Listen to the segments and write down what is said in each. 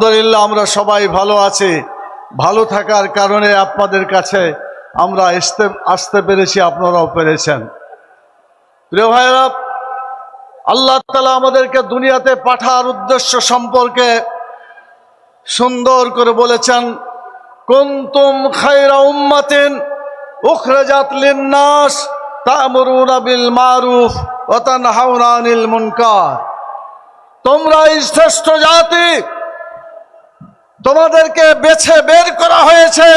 আলহামদুলিল্লাহ, আমরা সবাই ভালো আছি। ভালো থাকার কারণে আপনাদের কাছে আমরা আসতে আসতে পেরেছি, আপনারাও পেরেছেন। প্রিয় ভাইরা আল্লাহ তালা আমাদেরকে দুনিয়াতে পাঠার উদ্দেশ্য সম্পর্কে সুন্দর করে বলেছেন, কুনতুম খাইরা উম্মাতিন উখরাজাত লিন-নাস তা'মুরুনা বিল মারুফ ওয়া তানহাউনা আনিল মুনকার। তোমরা শ্রেষ্ঠ জাতি তোমাদেরকে বেছে বের করা হয়েছে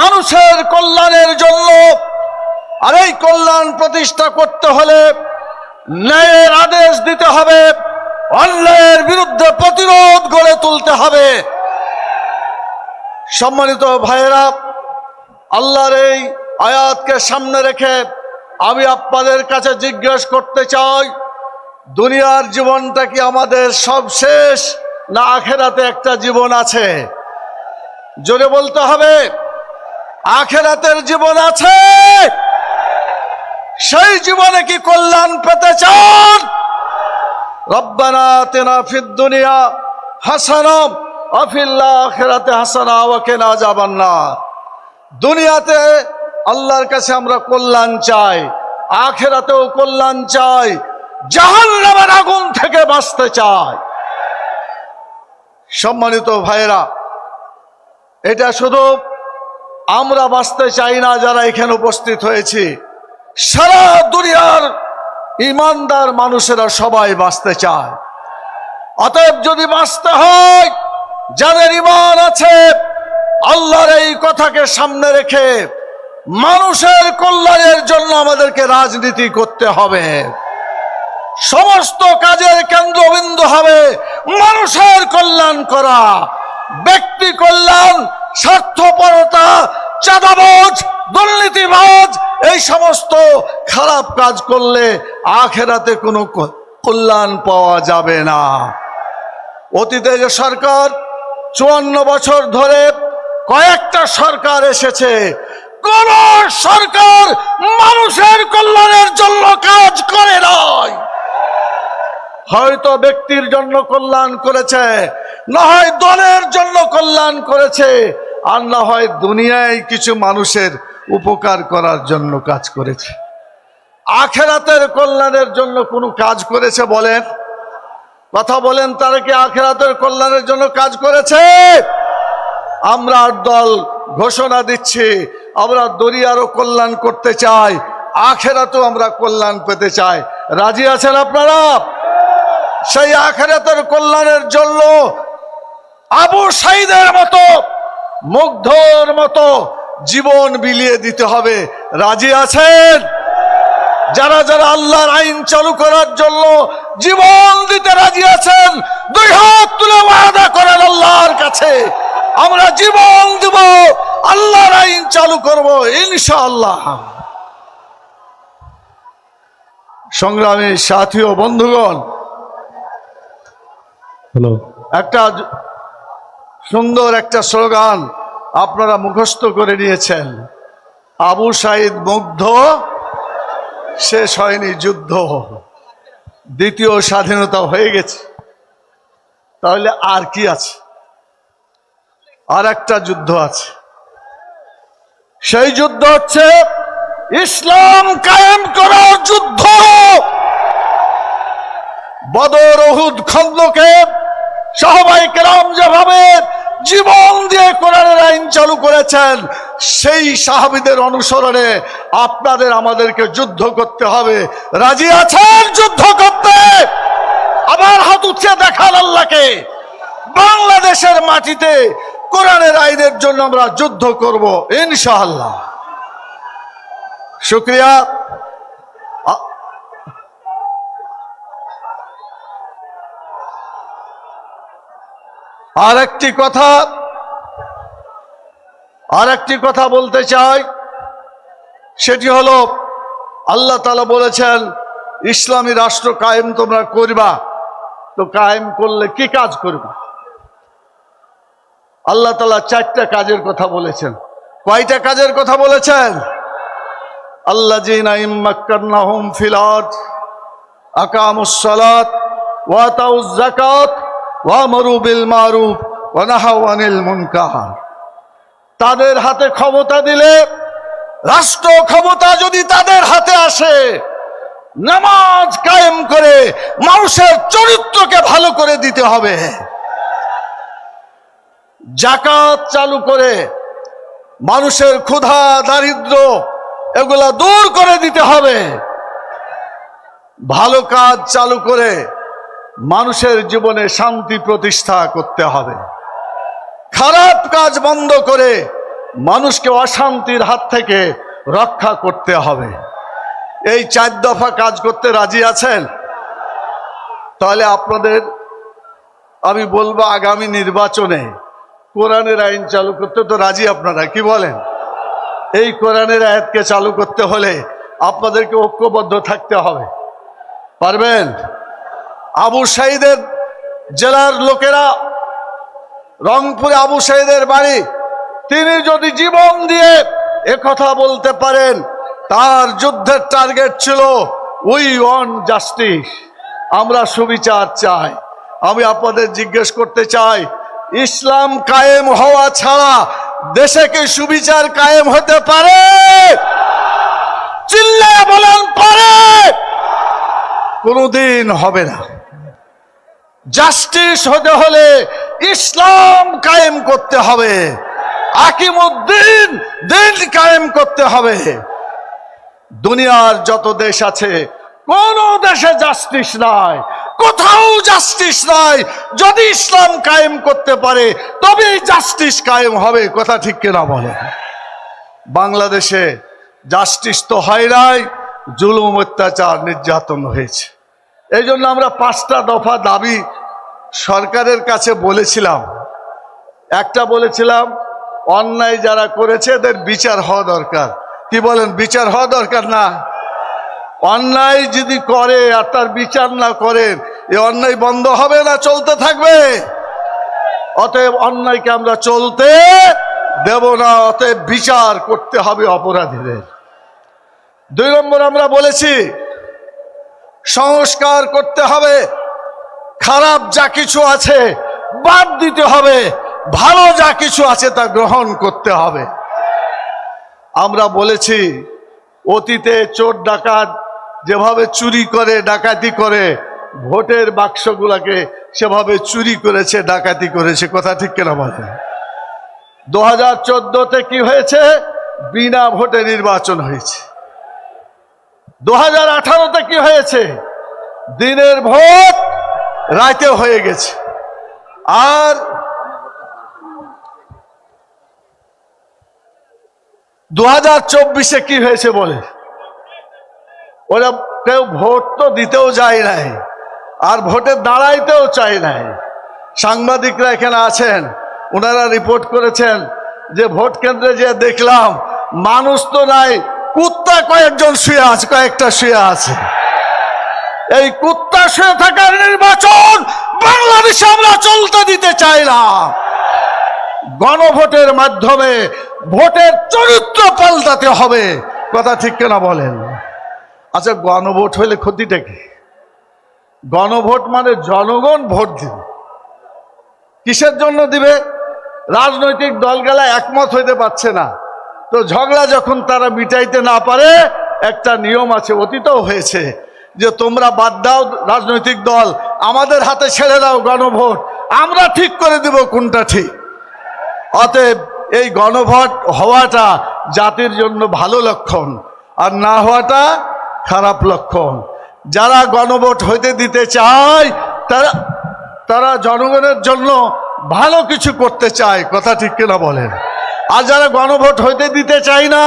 মানুষের কল্যাণের জন্য। আর এই কল্যাণ প্রতিষ্ঠা করতে হলে ন্যায়ের আদেশ দিতে হবে, অন্যায়ের বিরুদ্ধে প্রতিরোধ গড়ে তুলতে হবে। সম্মানিত ভাইয়েরা, আল্লাহর এই আয়াতকে সামনে রেখে আমি আপনাদের কাছে জিজ্ঞেস করতে চাই, দুনিয়ার জীবনটা কি আমাদের সব শেষ না আখেরাতে একটা জীবন আছে। জোরে বলতে হবে, আখেরাতের জীবন আছে। সেই জীবনে কি কল্যাণ পেতে চান? রব্বানা তেনা ফিদ দুনিয়া হাসানম আফিল্লা আখেরাতে হাসানা ওয়াকে না যাবান না দুনিয়াতে আল্লাহর কাছে আমরা কল্যাণ চাই, আখেরাতেও কল্যাণ চাই, জাহান্নামের আগুন থেকে বাঁচতে চাই। সম্মানিত ভাইয়েরা, এটা শুধু আমরা বাঁচতে চাই না যারা এখানে উপস্থিত হয়েছি। সারা দুনিয়ার ইমানদার মানুষেরা সবাই বাঁচতে চায়। অতএব যদি বাঁচতে হয়, যাদের ইমান আছে, আল্লাহর এই কথাকে সামনে রেখে মানুষের কল্যাণের জন্য আমাদেরকে রাজনীতি করতে হবে। সমস্ত কাজের কেন্দ্রবিন্দু হবে মানুষের কল্যাণ করা, ব্যক্তি কল্যাণ, স্বার্থপরতা, চাঁদাবাজ, দুর্নীতিবাজ, এই সমস্ত খারাপ কাজ করলে আখেরাতে কোনো কল্যাণ পাওয়া যাবে না। অতীতে যে সরকার, চুয়ান্ন বছর ধরে কয়েকটা সরকার এসেছে। কোন সরকার মানুষের কল্যাণের জন্য কাজ করে নয় হয়তো ব্যক্তির জন্য কল্যাণ করেছে, না হয় দলের জন্য কল্যাণ করেছে, আর না হয় দুনিয়ায় কিছু মানুষের উপকার করার জন্য কাজ করেছে। আখেরাতের কল্যাণের জন্য কোনো কাজ করেছে বলেন? কথা বলেন, তারা কি আখেরাতের কল্যাণের জন্য কাজ করেছে? আমরা দল ঘোষণা দিচ্ছি, আমরা দরিয়ারও কল্যাণ করতে চাই, আখেরাতেও আমরা কল্যাণ পেতে চাই। রাজি আছেন আপনারা? সেই আখেরাতের কল্যাণের জন্য আবু সাইদের মতো, মুগ্ধর মতো জীবন বিলিয়ে দিতে হবে। রাজি আছেন? যারা যারা আল্লাহর আইন চালু করার জন্য জীবন দিতে রাজি আছেন, দুই হাত তুলে ওয়াদা করেন আল্লাহর কাছে। আমরা জীবন দেব, আল্লাহর আইন চালু করব, ইনশাআল্লাহ। সংগ্রামী সাথী ও বন্ধুগণ হ্যালো। একটা সুন্দর একটা স্লোগান আপনারা মুখস্থ করে নিয়েছেন। আবু সাইদ মুগ্ধ, শেষ হয়নি যুদ্ধ। দ্বিতীয় স্বাধীনতা হয়ে গেছে। তাহলে আর কি আছে? আর একটা যুদ্ধ আছে। সেই যুদ্ধ হচ্ছে ইসলাম কায়েম করার যুদ্ধ। বদর ওহুদ খন্দকে সবাই কেরাম যেভাবে জীবন দিয়ে কোরআনের আইন চালু করেছেন, সেই সাহাবিদের অনুসরণে আপনাদের আমাদেরকে যুদ্ধ করতে হবে। রাজি আছেন যুদ্ধ করতে? আবার হাত উঠছে দেখান আল্লাহকে। বাংলাদেশের মাটিতে কোরআনের আইনের জন্য আমরা যুদ্ধ করব, ইনশাআল্লাহ। শুক্রিয়া। আর একটি কথা আর একটি কথা বলতে চাই। সেটি হলো, আল্লাহ তালা বলেছেন, ইসলামী রাষ্ট্র কায়েম তোমরা করবা, তো কায়েম করলে কি কাজ করবা? আল্লাহ তালা চারটা কাজের কথা বলেছেন। কয়টা কাজের কথা বলেছেন? আল্লাহ জিনাইম ফিলাদ আকামুস সালাত, ওয়াতাউজ মারুফ তাদের হাতে ক্ষমতা দিলে, রাষ্ট্র ক্ষমতা যদি তাদের হাতে আসে, নামাজ কায়েম করে মানুষের চরিত্রকে ভালো করে দিতে হবে। জাকাত চালু করে মানুষের ক্ষুধা, দারিদ্র এগুলা দূর করে দিতে হবে। ভালো কাজ চালু করে মানুষের জীবনে শান্তি প্রতিষ্ঠা করতে হবে। খারাপ কাজ বন্ধ করে মানুষকে অশান্তির হাত থেকে রক্ষা করতে হবে। এই চার দফা কাজ করতে রাজি আছেন? তাহলে আপনাদের, আমি বলব আগামী নির্বাচনে কোরআনের আইন চালু করতে তো রাজি আপনারা, কি বলেন? এই কোরআনের আয়াতকে চালু করতে হলে আপনাদেরকে ঐক্যবদ্ধ থাকতে হবে। পারবেন? আবু সাইদের জেলার লোকেরা রংপুরে আবু সাইদের বাড়ি, তিনি যদি জীবন দিয়ে কথা বলতে পারেন, তার যুদ্ধের টার্গেট ছিল উই ওয়ান জাস্টিস আমরা সুবিচার চাই। আমি আপনাদের জিজ্ঞেস করতে চাই, ইসলাম কায়েম হওয়া ছাড়া দেশে কি সুবিচার কায়েম হতে পারে? চিল্লায় বলেন, পারে। কোনোদিন হবে না। জাস্টিস হতে হলে ইসলাম কায়েম করতে হবে। আকিমুদ্দিন দিন কায়েম করতে হবে। দুনিয়ার যত দেশ আছে, কোন দেশে জাস্টিস নাই, কোথাও জাস্টিস নাই। যদি ইসলাম কায়েম করতে পারে, তবেই জাস্টিস কায়েম হবে, কথা ঠিক কিনা বলে। বাংলাদেশে জাস্টিস তো হয় নাই, জুলুম অত্যাচার নির্যাতন হয়েছে। এই জন্য আমরা পাঁচটা দফা দাবি সরকারের কাছে বলেছিলাম। একটা বলেছিলাম, অন্যায় যারা করেছে এদের বিচার হওয়া দরকার। কি বলেন, বিচার হওয়া দরকার না? অন্যায় যদি করে আর তার বিচার না করেন, এ অন্যায় বন্ধ হবে না, চলতে থাকবে। অতএব অন্যায়কে আমরা চলতে দেব না, অতএব বিচার করতে হবে অপরাধীদের। দুই নম্বর আমরা বলেছি সংস্কার করতে হবে। খারাপ যা কিছু আছে, বাদ দিতে হবে। ভালো যা কিছু আছে তা গ্রহণ করতে হবে। আমরা বলেছি, অতীতে চোর ডাকাত যেভাবে চুরি করে, ডাকাতি করে, ভোটের বাক্সগুলাকে সেভাবে চুরি করেছে, ডাকাতি করেছে। কথা ঠিক কেনা বলে দু হাজার চোদ্দতে কি হয়েছে? বিনা ভোটে নির্বাচন হয়েছে। দু হাজার আঠারোতে কি হয়েছে? দিনের ভোট রাতে হয়ে গেছে। আর দু হাজার চব্বিশে কি হয়েছে বলে? ওরা কেউ ভোট তো দিতেও যায় নাই, আর ভোটে দাঁড়াইতেও চায় নাই। সাংবাদিকরা এখানে আছেন, ওনারা রিপোর্ট করেছেন যে ভোট কেন্দ্রে যে দেখলাম, মানুষ তো নাই কুত্তা কয়েকজন শুয়ে আছে, কয়েকটা শুয়ে আছে। এই কুত্তা শুয়ে থাকার নির্বাচন বাংলাদেশে আমরা চলতে দিতে চাই না। গণভোটের মাধ্যমে ভোটের চরিত্র পাল্টাতে হবে। কথা ঠিক কেনা বলেন? আচ্ছা গণভোট হলে ক্ষতিটা কি? গণভোট মানে জনগণ ভোট দিবে। কিসের জন্য দিবে? রাজনৈতিক দলগুলা একমত হইতে পারছে না। তো ঝগড়া যখন তারা মিটাইতে না পারে, একটা নিয়ম আছে, অতীতও হয়েছে, যে তোমরা বাদ দাও রাজনৈতিক দল, আমাদের হাতে ছেড়ে দাও গণভোট, আমরা ঠিক করে দেব কোনটা ঠিক। অতএব এই গণভোট হওয়াটা জাতির জন্য ভালো লক্ষণ, আর না হওয়াটা খারাপ লক্ষণ। যারা গণভোট হইতে দিতে চায়, তারা তারা জনগণের জন্য ভালো কিছু করতে চায়, কথা ঠিক কিনা বলেন? আর যারা গণভোট হইতে দিতে চায় না,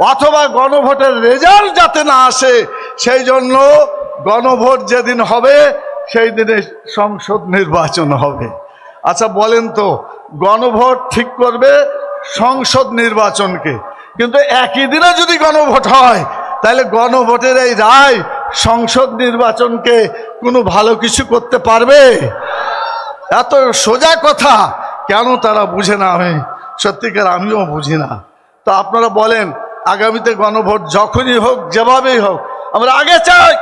অথবা গণভোটের রেজাল্ট যাতে না আসে, সেই জন্য গণভোট যেদিন হবে, সেই দিনে সংসদ নির্বাচন হবে। আচ্ছা বলেন তো, গণভোট ঠিক করবে সংসদ নির্বাচনকে। কিন্তু একই দিনে যদি গণভোট হয়, তাহলে গণভোটের এই রায় সংসদ নির্বাচনকে কোনো ভালো কিছু করতে পারবে? এত সোজা কথা, কেন তারা বুঝে না আমি? সত্যিকার আমিও বুঝি না। তো আপনারা বলেন, আগামীতে গণভোট যখনই হোক, যেভাবেই হোক, আমরা আগে চাই,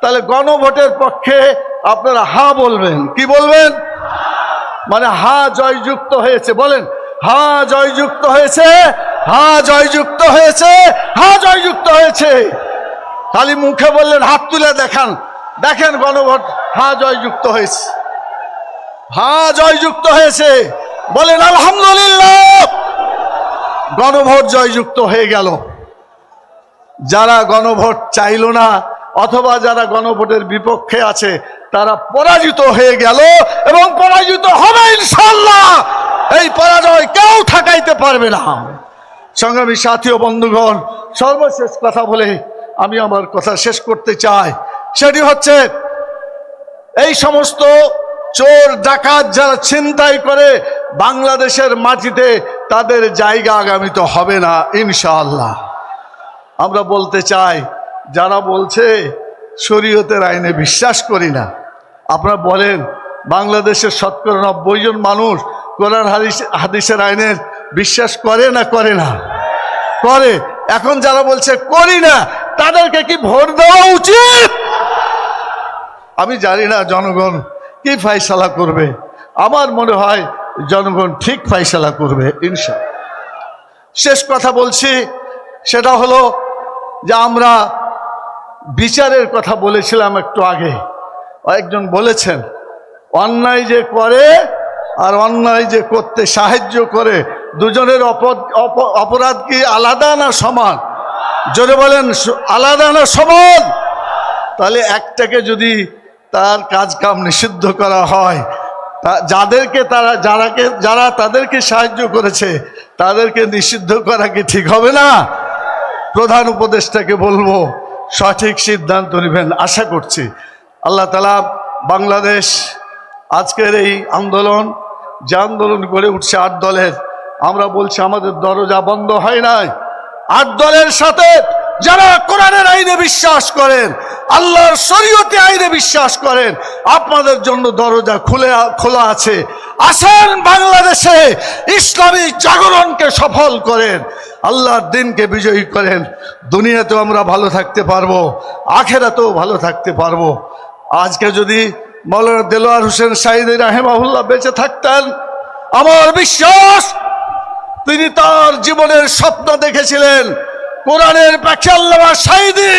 তাহলে গণভোটের পক্ষে আপনারা হা বলবেন। কি বলবেন? মানে হা জয়যুক্ত হয়েছে, বলেন, হা জয়যুক্ত হয়েছে, হা জয়যুক্ত হয়েছে, হা জয়যুক্ত হয়েছে। খালি মুখে বললেন, হাত তুলে দেখান। দেখেন গণভোট হা জয়যুক্ত হয়েছে। হা জয়যুক্ত হয়েছে। বলেন, আলহামদুলিল্লাহ। গণভোট জয়যুক্ত হয়ে গেল। যারা গণভোট চাইল না, অথবা যারা গণভোটের বিপক্ষে আছে, তারা পরাজিত হয়ে গেল এবং পরাজিত হবে ইনশাল্লাহ এই পরাজয় কেউ ঠেকাইতে পারবে না। সংগ্রামী সাথী ও বন্ধুগণ, সর্বশেষ কথা বলে আমি আমার কথা শেষ করতে চাই। সেটি হচ্ছে, এই সমস্ত চোর, ডাকাত যারা ছিনতাই করে বাংলাদেশের মাটিতে, তাদের জায়গা আগামীতে হবে না, ইনশাআল্লাহ। আমরা বলতে চাই, যারা বলছে শরীয়তের আইনে বিশ্বাস করি না, আপনারা বলেন, বাংলাদেশের শতকরা নব্বই জন মানুষ কোরআন হাদিস, হাদিসের আইনের বিশ্বাস করে না করে না? করে। এখন যারা বলছে করি না, তাদেরকে কি ভোট দেওয়া উচিত? আমি জানি না, জনগণ কি ফাইসালা করবে? আমার মনে হয় জনগণ ঠিক ফাইসালা করবে, ইনশা। শেষ কথা বলছি, সেটা হলো যে আমরা বিচারের কথা বলেছিলাম একটু আগে। একজন বলেছেন, অন্যায় যে করে আর অন্যায় যে করতে সাহায্য করে, দুজনের অপ- অপ- অপরাধ কি আলাদা না সমান? জোরে বলেন আলাদা না সমান? তাহলে একটাকে যদি তার কাজ কাম নিষিদ্ধ করা হয়। যাদেরকে তারা, যারাকে, যারা তাদেরকে সাহায্য করেছে, তাদেরকে নিষিদ্ধ করা কি ঠিক হবে না? প্রধান উপদেষ্টাকে বলব, সঠিক সিদ্ধান্ত নেবেন, আশা করছি। আল্লাহ তালা বাংলাদেশ আজকের এই আন্দোলন, যে আন্দোলন গড়ে উঠছে আট দলের, আমরা বলছি আমাদের দরজা বন্ধ হয় নাই। আট দলের সাথে যারা কোরআনের আইনে বিশ্বাস করেন আল্লাহর শরীয়তে আইনে বিশ্বাস করেন। আপনাদের জন্য দরজা খুলে, খোলা আছে। আসেন বাংলাদেশে ইসলামী জাগরণকে সফল করেন। আল্লাহর দিনকে বিজয়ী করেন। দুনিয়াতেও আমরা ভালো থাকতে পারব, আখেরাতেও ভালো থাকতে পারব। আজকে যদি মৌলানা দেলোয়ার হোসেন সাইদি রাহেমাহুল্লাহ বেঁচে থাকতেন, আমার বিশ্বাস, তিনি তার জীবনের স্বপ্ন দেখেছিলেন। কোরআনের আল্লামা সাইদি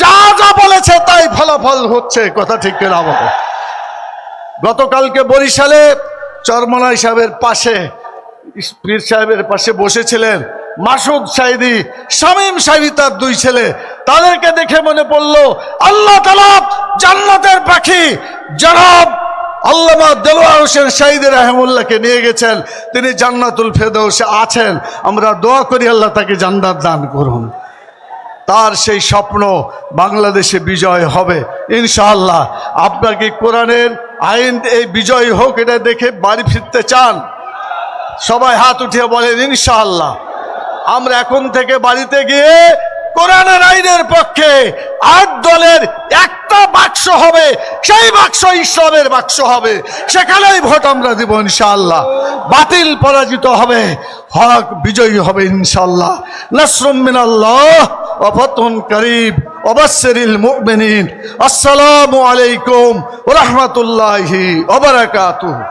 যা যা বলেছে তাই ফলাফল হচ্ছে, কথা ঠিক কিনা বলো? গতকালকে বরিশালে চরমনাই সাহেবের পাশে, পীর সাহেবের পাশে বসেছিলেন মাসুদ সাইদি শামীম সাহেবী তার দুই ছেলে। তাদেরকে দেখে মনে পড়ল, আল্লাহ তালা জান্নাতের পাখি, জনাব আল্লামা দেলোয়ার হোসেন শাহিদ রাহমুল্লাহকে নিয়ে গেছেন। তিনি জান্নাতুল ফেদৌসে আছেন। আমরা দোয়া করি আল্লাহ তাকে জান্নাত দান করুন। তার সেই স্বপ্ন বাংলাদেশে বিজয় হবে। ইনশাআল্লাহ আপনাকে কোরআনের আইন এই বিজয় হোক এটা দেখে বাড়ি ফিরতে চান? সবাই হাত উঠিয়ে বলেন, ইনশাআল্লাহ। আমরা এখন থেকে বাড়িতে গিয়ে কোরআনের আইনের পক্ষে আট দলের একটা বাক্স হবে, সেই বাক্স ইসলামের বাক্স হবে। সেখানেই ভোট আমরা দিব ইনশাআল্লাহ। বাতিল পরাজিত হবে, হক বিজয়ী হবে ইনশাআল্লাহ। নাসরুম মিনাল্লাহ ওয়া ফাতহুন করিব ওবাশশিরিল মুমিনিন। আসসালামু আলাইকুম রাহমাতুল্লাহি ওয়া বারাকাতুহু।